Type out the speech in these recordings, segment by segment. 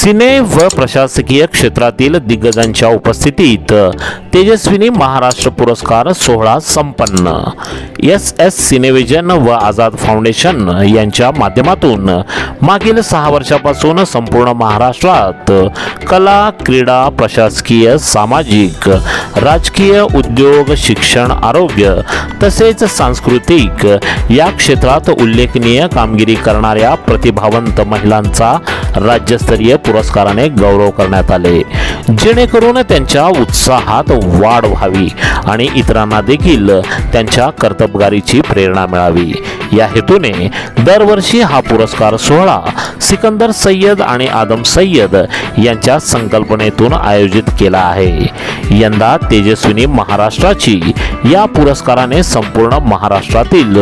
सिने व प्रशासकीय क्षेत्रातील दिग्गजांच्या उपस्थितीत तेजस्विनी महाराष्ट्र पुरस्कार सोहळा संपन्न. एस एस सिनेविजन व आझाद फाउंडेशन यांच्या माध्यमातून मागील सहा वर्षापासून संपूर्ण महाराष्ट्रात कला क्रीडा प्रशासकीय सामाजिक राजकीय उद्योग शिक्षण आरोग्य तसेच सांस्कृतिक या क्षेत्रात उल्लेखनीय कामगिरी करणाऱ्या प्रतिभावंत महिलांचा राज्यस्तरीय पुरस्काराने गौरव करण्यात आले. जेणेकरून त्यांच्या उत्साहात वाढ व्हावी आणि इतरांना देखील त्यांच्या कर्तबगारीची प्रेरणा मिळावी. या हेतूने दरवर्षी हा पुरस्कार सोहळा सिकंदर सय्यद आणि आदम सय्यद यांच्या संकल्पनेतून आयोजित केला आहे. यंदा तेजस्विनी महाराष्ट्राची या पुरस्काराने संपूर्ण महाराष्ट्रातील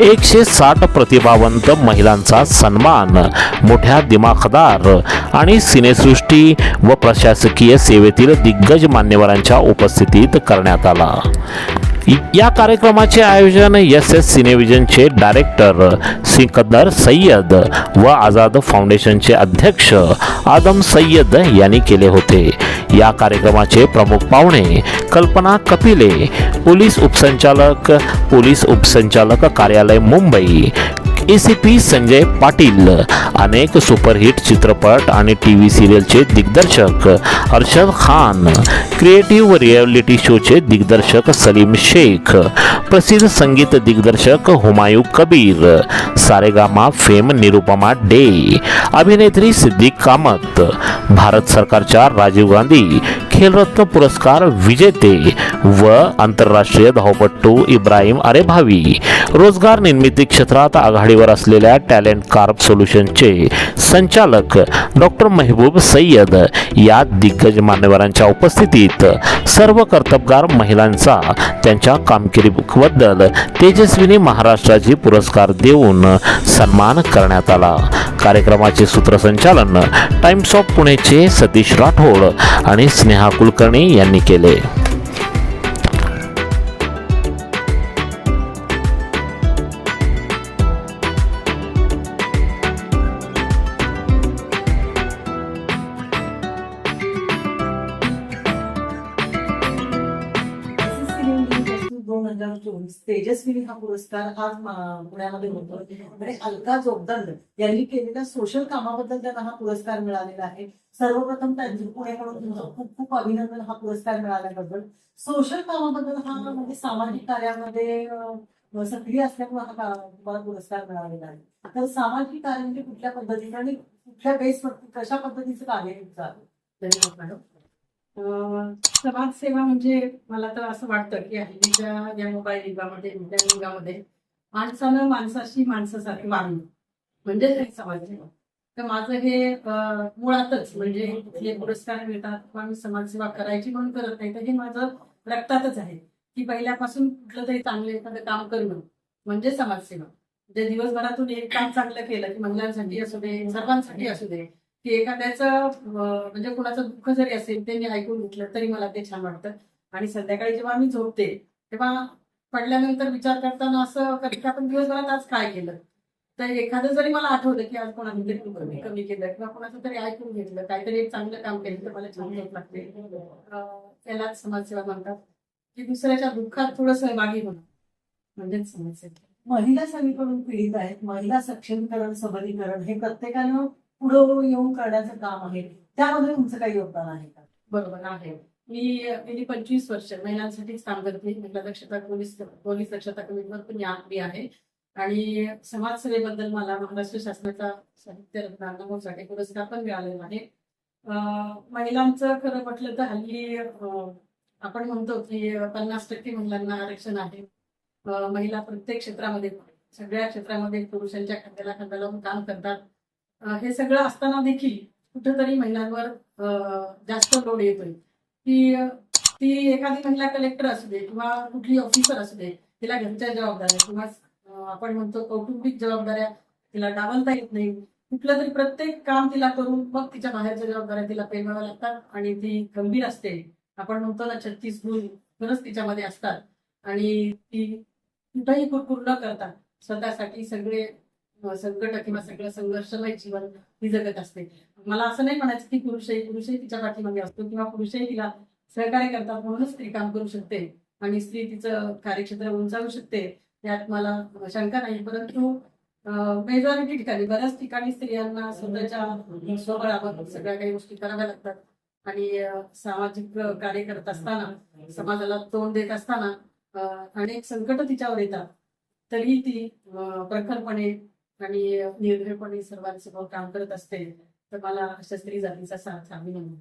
एकशे साठ प्रतिभावंत महिलांचा सन्मान मोठ्या दिमाखदार आणि सिनेसृष्टी व प्रशासकीय सेवेतील दिग्गज मान्यवरांच्या उपस्थितीत करण्यात आला. या कार्यक्रमाचे आयोजन एस एस सिनेविजनचे डायरेक्टर सिकंदर सय्यद व आझाद फाउंडेशनचे अध्यक्ष आदम सय्यद यांनी केले होते. या कार्यक्रमाचे प्रमुख पाहुणे कल्पना कपिले पोलीस उपसंचालक पोलीस उपसंचालक कार्यालय मुंबई एसीपी संजय पाटील. अनेक सुपरहिट चित्रपट आणि टी व्ही सिरियलचे दिग्दर्शक अर्शद खान. क्रिएटिव्ह रिॲलिटी शोचे दिग्दर्शक सलीम शेख. प्रसिद्ध संगीत दिग्दर्शक हुमायूं कबीर. Saregama fame Nirupama day. अभिनेत्री सिद्दीक कामत. भारत सरकारच्या राजीव गांधी खेलरत्न पुरस्कार विजेते व आंतरराष्ट्रीय धावपट्टू इब्राहिम अरेभावी रोजगार निर्मिती क्षेत्रात आघाडीवर असलेल्या टॅलेंट कार्प सोल्युशनचे संचालक डॉक्टर मेहबूब सय्यद या दिग्गज मान्यवरांच्या उपस्थितीत सर्व कर्तबगार महिलांचा त्यांच्या कामगिरीबद्दल तेजस्विनी महाराष्ट्राची पुरस्कार देऊन सन्मान करण्यात आला. कार्यक्रमाचे सूत्रसंचालन टाइम्स ऑफ पुणेचे सतीश राठोड आणि स्नेहा कुलकर्णी यांनी केले. हजार चोवीस तेजस्विनी हा पुरस्कार हा पुण्यामध्ये होतो. आणि अलका जोगदंड यांनी केलेल्या सोशल कामाबद्दल त्यांना हा पुरस्कार मिळालेला आहे. सर्वप्रथम त्यांचे पुण्याकडून तुमचं खूप खूप अभिनंदन हा पुरस्कार मिळाल्याबद्दल. सोशल कामाबद्दल हा म्हणजे सामाजिक कार्यामध्ये सक्रिय असल्यामुळे हा तुम्हाला पुरस्कार मिळालेला आहे. तर सामाजिक कार्य म्हणजे कुठल्या पद्धतीने आणि कुठल्या बेसवरती कशा पद्धतीचं कार्य तुमचं आहे? धन्यवाद मॅडम समाजसेवा म्हणजे मला तर असं वाटतं की हल्लीच्या या मोबाईल युगामध्ये विज्ञान युगामध्ये माणसानं माणसाशी माणसासारखे वागणं म्हणजे हे समाजसेवा तर माझं हे मुळातच म्हणजे हे पुरस्कार मिळतात किंवा मी समाजसेवा करायची म्हणून करत नाही तर हे माझं रक्तातच आहे की पहिल्यापासून कुठलं तरी चांगलं एखादं काम करणं म्हणजे समाजसेवा म्हणजे दिवसभरातून एक काम चांगलं केलं की महिलांसाठी असू दे सर्वांसाठी असू दे की एखाद्याचं म्हणजे कुणाचं दुःख जरी असेल ते मी ऐकून घेतलं तरी मला ते छान वाटतं. आणि संध्याकाळी जेव्हा मी झोपते तेव्हा पडल्यानंतर विचार करताना असं कधी आपण दिवसभरात आज काय केलं? तर एखादं जरी मला आठवलं की आज कोणाचं तरी दुःख कमी केलं किंवा कोणाचं तरी ऐकून घेतलं काहीतरी एक चांगलं काम केलं तर मला छान झोप लागते. त्यालाच समाजसेवा म्हणतात की दुसऱ्याच्या दुःखात थोडं सहभागी होणं. म्हणजेच समाजसेवा. महिला सगळीकडून पीडित आहेत महिला सक्षमीकरण सबलीकरण हे प्रत्येकानं पुढे येऊन करण्याचं काम आहे. त्यामध्ये तुमचं काही योगदान आहे का? बरोबर आहे. मी गेली पंचवीस वर्ष महिलांसाठीच काम करते. महिला दक्षता पोलीस पोलीस दक्षता कमिटीवर पण या- मी आहे. आणि समाजसेवेबद्दल मला महाराष्ट्र शासनाचा साहित्य रत्न अण्णाभाऊ पुरस्कार पण मिळालेला आहे. महिलांचं खरं म्हटलं तर हल्ली अं, आपण म्हणतो की पन्नास टक्के महिलांना आरक्षण आहे. महिला प्रत्येक क्षेत्रामध्ये सगळ्या क्षेत्रामध्ये पुरुषांच्या खांद्याला खांद्याला लावून काम करतात. हे सगळं असताना देखील कुठेतरी महिलांवर जास्त लोड येतोय. की ती एखादी महिला कलेक्टर असू दे किंवा कुठली ऑफिसर असू दे तिला घरच्या जबाबदाऱ्या किंवा आपण म्हणतो कौटुंबिक जबाबदाऱ्या तिला डावलता येत नाही. कुठलं तरी प्रत्येक काम तिला करून मग तिच्या बाहेरच्या जबाबदाऱ्या तिला पेलवाव्या लागतात आणि ती गंभीर असते. आपण म्हणतो ना छत्तीस गुण खरंच तिच्यामध्ये असतात. आणि ती कुठंही कुरकुर न करता स्वतःसाठी सगळे संकट किंवा सगळं संघर्षमय जीवन ही जगत असते. मला असं नाही म्हणायचं की पुरुषही पुरुषही तिच्या पाठीमागे असतो किंवा पुरुषही तिला सहकार्य करतात म्हणूनच स्त्री काम करू शकते आणि स्त्री तिचं कार्यक्षेत्र उंचावू शकते यात मला शंका नाही. परंतु मेजॉरिटी ठिकाणी बऱ्याच ठिकाणी स्त्रियांना स्वतःच्या स्वबळावर सगळ्या काही गोष्टी कराव्या लागतात. आणि सामाजिक कार्य करत असताना समाजाला तोंड देत असताना अनेक संकट तिच्यावर येतात. तरी ती प्रखरपणे आणि निर्भयपणे सर्वांसमोर काम करत असते तर मला अशा स्त्री जातीचा साथ अभिनंदन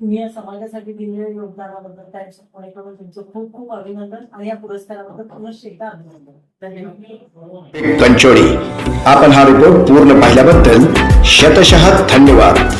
तुम्ही या समाजासाठी दिलेल्या योगदानाबद्दल त्यांच्या पुणेकडून तुमचं खूप खूप अभिनंदन आणि या पुरस्काराबद्दल पुनश्च एकदा अभिनंदन. धन्यवाद. कंचोळी. आपण हा रिपोर्ट पूर्ण पाहिल्याबद्दल शतशः धन्यवाद.